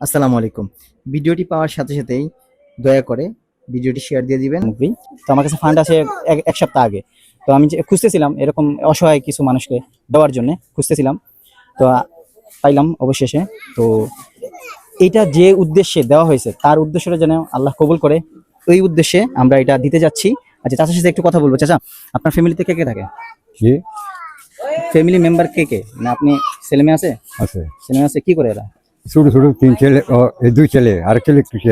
আসসালামু আলাইকুম। ভিডিওটি পাওয়ার সাথে সাথেই দয়া করে ভিডিওটি শেয়ার দিয়ে দিবেন। মুভি তো আমার কাছে ফান্ড আছে এক- এক সপ্তাহ আগে। তো আমি যে খুঁজতেছিলাম এরকম অসহায় কিছু মানুষকে দেওয়ার জন্য খুঁজতেছিলাম। তো পাইলাম অবশেষে। তো এটা যে উদ্দেশ্যে দেওয়া হয়েছে তার উদ্দেশ্যটা যেন আল্লাহ কবুল করে ওই উদ্দেশ্যে আমরা এটা দিতে যাচ্ছি। আচ্ছা চাচার সাথে একটু কথা বলব। চাচা আপনার ফ্যামিলিতে কে কে থাকে? কি? ফ্যামিলি মেম্বার কে কে? না আপনি ছেলে মেয়ে আছে? আছে। ছেলে মেয়ে আছে কি করে এরা? ছোট ছোট তিন ছেলে ও, এই দুই ছেলে আর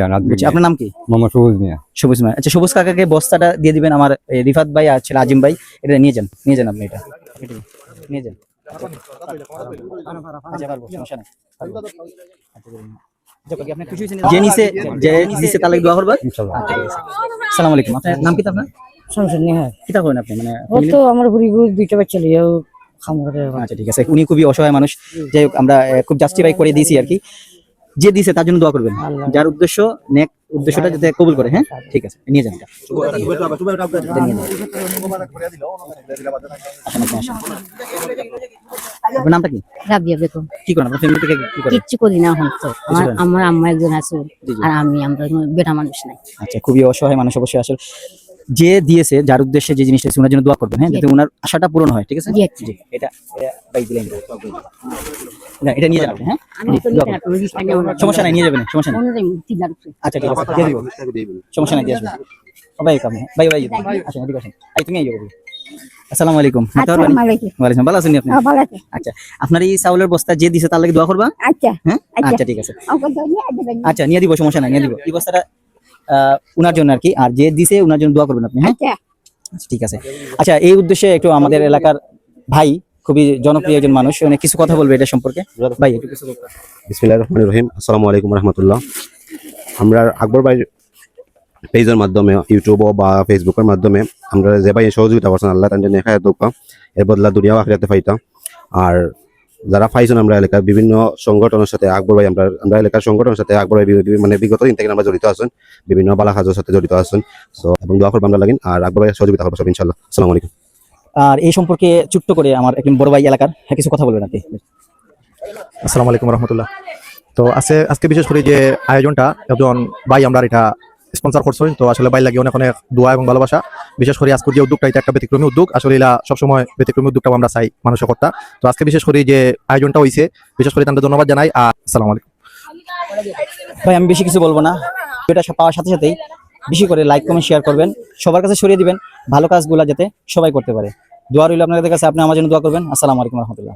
আর বলছি, আপনার নাম কি? মামা সবুজ মিয়া। সবুজ ভাই আচ্ছা সবুজ কাকাকে বস্তাটা দিয়ে দিবেন আমার এই রিফাত ভাই আর ছেলে আজিম ভাই। এটা নিয়ে যান নিয়ে যান আপনি এটা। এটা নিয়ে যান। আচ্ছা, পারব, সমস্যা নেই, পারব। আচ্ছা। আচ্ছা, বাকি আপনার খুশি হয়েছেন? যে নিচে যে দিছে তার লাগি দোয়া করবা ইনশাল্লাহ। ঠিক আছে। আসসালামু আলাইকুম। আপনার নাম কি তো আপনার? সমস্যা নেই হ্যাঁ কিতা করেন আপনি? মানে ও তো আমার বুড়ি বুড়ি দুইটা বাচ্চা লিয়ে আচ্ছা ঠিক আছে। উনি খুবই অসহায় মানুষ। যাই হোক আমরা খুব জাস্টিফাই করে দিয়েছি আর কি। যে দিছে তার জন্য দোয়া করবেন। যার উদ্দেশ্য নেক উদ্দেশ্যটা যাতে কবুল করে হ্যাঁ? ঠিক আছে নিয়ে যান নামটা কি? রাবিয়া বেগম। কি করেন? আপনার ফ্যামিলি থেকে কি করেন? কিচ্ছু করি না এখন তো। আমার আমার আম্মা একজন আছে। আর আমি আমরা বেটা মানুষ নাই। আচ্ছা খুবই অসহায় মানুষ অবশ্যই আসলে। যে দিয়েছে যার উদ্দেশ্যে যে জিনিসটা ওনার জন্য দোয়া করবেন হ্যাঁ? যাতে ওনার আশাটা পূরণ হয় ঠিক আছে? আচ্ছা। এটা এটা নিয়ে আপনি, হ্যাঁ। সমস্যা নাই নিয়ে যাবেন সমস্যা নাই। আচ্ছা ঠিক আছে দিয়ে দিব। সমস্যা নাই দিয়ে আসবেন। ভাই কামে ভাই ভাই আসেন এদিকে আসেন। এই তুমি আইও আসসালামু আলাইকুম। ওয়ালাইকুম ভালো আছেন আপনি? আচ্ছা আপনার এই চাউলের বস্তা যে দিছে তার লাগি দোয়া করবা? আচ্ছা হ্যাঁ? আচ্ছা। ঠিক আছে। আচ্ছা নিয়ে দিব সমস্যা নাই নিয়ে দিব। এই বস্তাটা উনার জন্য আর কি আর যে দিছে উনার জন্য দোয়া করবেন আপনি হ্যাঁ? আচ্ছা, ঠিক আছে। আচ্ছা এই উদ্দেশ্যে একটু আমাদের এলাকার ভাই খুবই জনপ্রিয় একজন মানুষ উনি কিছু কথা বলবে এটা সম্পর্কে? ভাই একটু কিছু বিসমিল্লাহির রহমানির রহিম আসসালামু আলাইকুম রহমতুল্লাহ। আমরা আকবর ভাই পেজের মাধ্যমে ইউটিউব বা ফেসবুকের মাধ্যমে আমরা যে ভাই সহযোগিতা করছেন আল্লাহ নেখায় দোকা এর বদলা দুনিয়া আখিরাতে পাইতা আর যারা পাইছেন আমরা এলাকার বিভিন্ন সংগঠনের সাথে আকবর ভাই আমরা আমরা এলাকার সংগঠনের সাথে আকবর ভাই মানে বিগত দিন থেকে আমরা জড়িত আছেন। বিভিন্ন বালা কাজের সাথে জড়িত আছেন। সো এবং দোয়া করব আমরা লাগিন। আর আকবর ভাই সহযোগিতা করব সব ইনশাল্লাহ আসসালামু আলাইকুম। আর এই সম্পর্কে ছোট্ট করে আমার একজন বড় ভাই এলাকার হ্যাঁ, কিছু কথা বলবেন আপনি। আসসালামু আলাইকুম রহমতুল্লাহ। তো আজকে আজকে বিশেষ করে যে আয়োজনটা একজন ভাই আমরা এটা স্পন্সর করছেন তো আসলে ভাই লাগে অনেক অনেক দোয়া এবং ভালোবাসা। বিশেষ করে আজকের যে উদ্যোগটা, এটা একটা ব্যতিক্রমী উদ্যোগ। আসলে এলা সবসময় ব্যতিক্রমী উদ্যোগটা আমরা চাই মানুষের কর্তা। তো আজকে বিশেষ করে যে আয়োজনটা হয়েছে বিশেষ করে তাদের ধন্যবাদ জানাই আর আসসালামু আলাইকুম। ভাই, আমি বেশি কিছু বলব না। এটা পাওয়ার সাথে সাথেই বেশি করে লাইক কমেন্ট শেয়ার করবেন। সবার কাছে সরিয়ে দিবেন। ভালো কাজগুলো যাতে সবাই করতে পারে। দোয়া রইল আপনাদের কাছে। আপনি আমার জন্য দোয়া করবেন। আসসালামু আলাইকুম রহমতুল্লাহ।